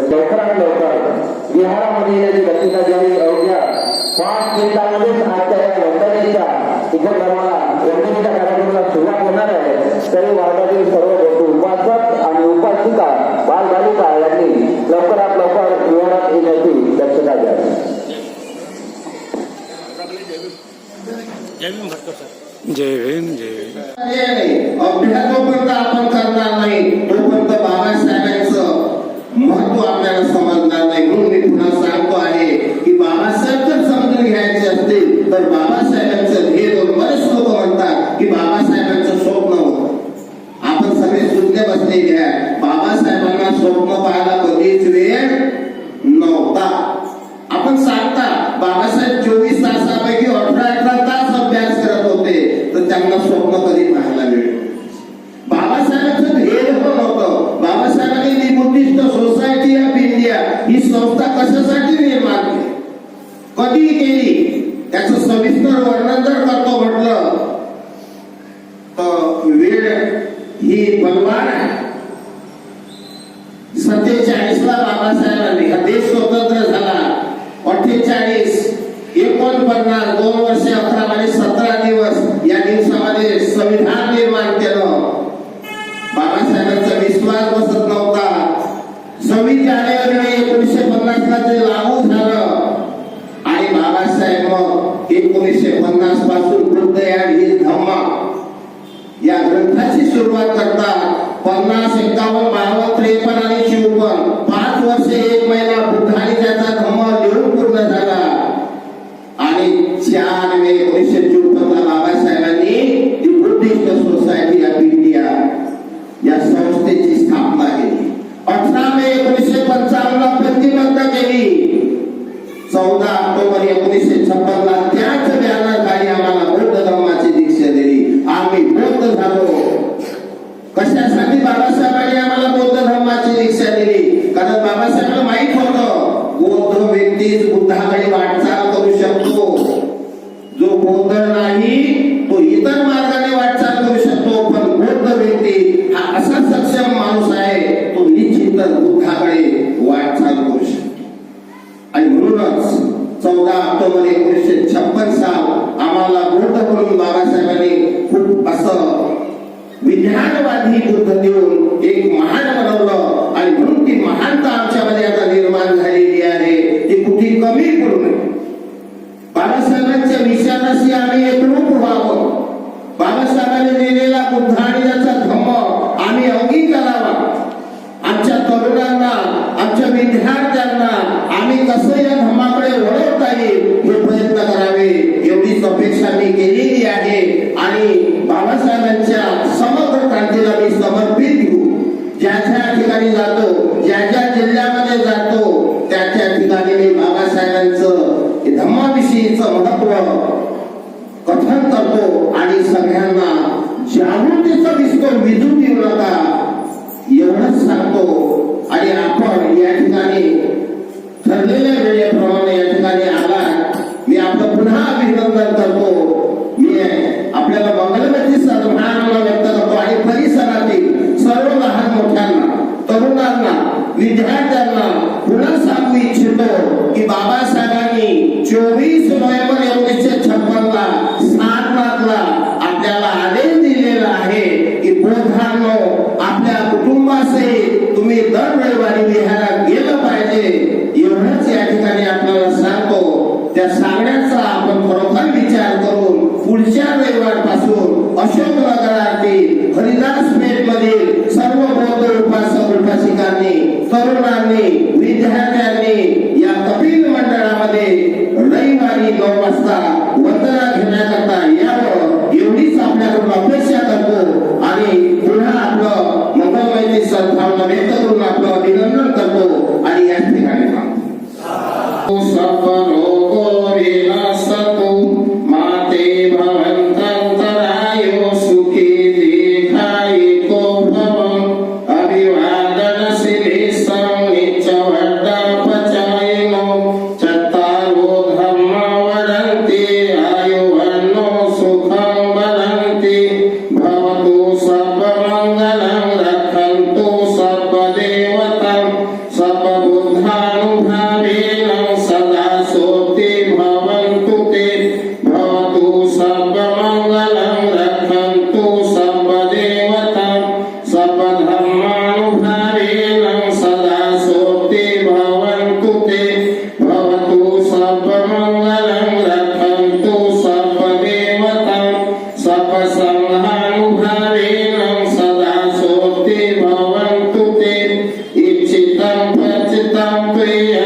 लवकरात लवकर विहारामध्ये येण्याची गतीला ज्यावेळी अवघ्या पाच मिनिटांमध्येच आजच्या या उपक्रमाला कार्यक्रमाला सुरुवात होणार आहे तरी वार्डातील सर्व उपासक आणि उपासिका बालबालिका यांनी लवकरात लवकर विहारात येण्याची जय भीम जय भीम अभ्यास जोपर्यंत आपण करणार नाही तोपर्यंत बाबासाहेबांचं महत्त्व आपल्याला समजणार नाही म्हणून मी पुन्हा सांगतो आहे की बाबासाहेब जर समजून घ्यायचे असतील तर बाबासाहेबांचं ध्येय दोन बरेच लोक म्हणतात की बाबासाहेबांचं स्वप्न होतं आपण सगळे सुज्ञ बसलेले आहे बाबासाहेबांना स्वप्न पाहायला स्वप्न कधी पाहायला वेळ बाबासाहेबांचं ध्येय पण नव्हतं बाबासाहेबांनी the Buddhist Society of India ही संस्था कशासाठी निर्माण केली? कधी केली. त्याच सविस्तर वर्णन जर करतो म्हटलं तर वेळ ही बलवान आहे. सत्तेचाळीस ला बाबासाहेबांनी हा देश स्वतंत्र झाला. अठ्ठेचाळीस एकोणपन्नास दोन वर्ष अकरा आणि सतरा दिवस. या दिवसामध्ये संविधान निर्माण केलं. बाबासाहेबांचा विश्वास बसत नव्हता. सव्वीस जानेवारी एकोणीसशे पन्नास ला ते लागू झालं. आणि बाबासाहेब मग एकोणीसशे पन्नासपासून बुद्धयान ही धम्मा. या ग्रंथाची सुरुवात करतात पन्नास एकावन्न बावन्न त्रेपन्न आणि चोपन्न. पाच वर्षे एक महिना बुद्धाने त्याचा धम्म लिहून पूर्ण झाला. आणि चार वेळ अठरा मे एकोणीसशे पंचावन्न ला प्रतिबंध केली. चौदा ऑक्टोबर एकोणीसशे छप्पन ला त्याच बॅनरखाली आम्हाला बौद्ध धर्माची दीक्षा दिली. आम्ही बौद्ध झालो. कशासाठी बाबासाहेबांनी आम्हाला बौद्ध धर्माची दीक्षा दिली? कारण बाबासाहेबांना माहीत होत बौद्ध व्यक्तीच बुद्धाकडे वाटचाल करू शकतो. जो बौद्ध नाही तो इतर मार्गाने वाटचाल करू शकतो पण बौद्ध व्यक्ती हा असा तो निश्चितच बुद्धाकडे वाटचाल करू शकतो. आणि म्हणूनच चौदा ऑक्टोबर एकोणीसशे छप्पन साल आम्हाला बौद्ध म्हणून बाबासाहेबांनी खूप असं विज्ञानवादी बुद्ध देऊन एक महान बनवलं. आणि म्हणून ती महानता आमच्यामध्ये आता निर्माण झालेली आहे. ती कुठे कमी करू नये. बाबासाहेबांच्या विचाराशी आम्ही एकरूप व्हावं. बाबासाहेबांनी दिलेला बुद्ध आणि त्याचा धम्म आम्ही अंगीकारावा आमच्या तरुणांना आमच्या त्यांना आम्ही कसं या धर्माकडे वळवता येईल हे प्रयत्न करावे एवढीच अपेक्षा मी केलेली आहे. आणि बाबासाहेबांच्या समग्र क्रांतीला मी समर्पित घेऊ ज्या ज्या ठिकाणी जातो ज्या ज्या जिल्ह्यामध्ये जातो त्या त्या ठिकाणी मी बाबासाहेबांचं हे धम्माविषयीचं महत्त्व कथन करतो आणि सगळ्यांना जागृतीचा विस्तर विजू देऊ नका विद्यार्थ्यांना पुन्हा सांगू इच्छितो की बाबासाहेबांनी चोवीस नोव्हेंबर एकोणीसशे छप्पन ला सात आपल्याला आदेश दिलेला आहे की पोथांनो आपल्या कुटुंबासहित तुम्ही दर रविवारी लिहायला गेलं पाहिजे. एवढंच या ठिकाणी आपल्याला सांगतो. त्या वाजता वंदना घेण्याकरता यावं एवढीच आपल्याकडून अपेक्षा करतो. आणि पुन्हा आपलं मंगळवारी सद्भावना व्यक्त करून आपलं अभिनंदन करतो. आणि या ठिकाणी मागतो Sama me.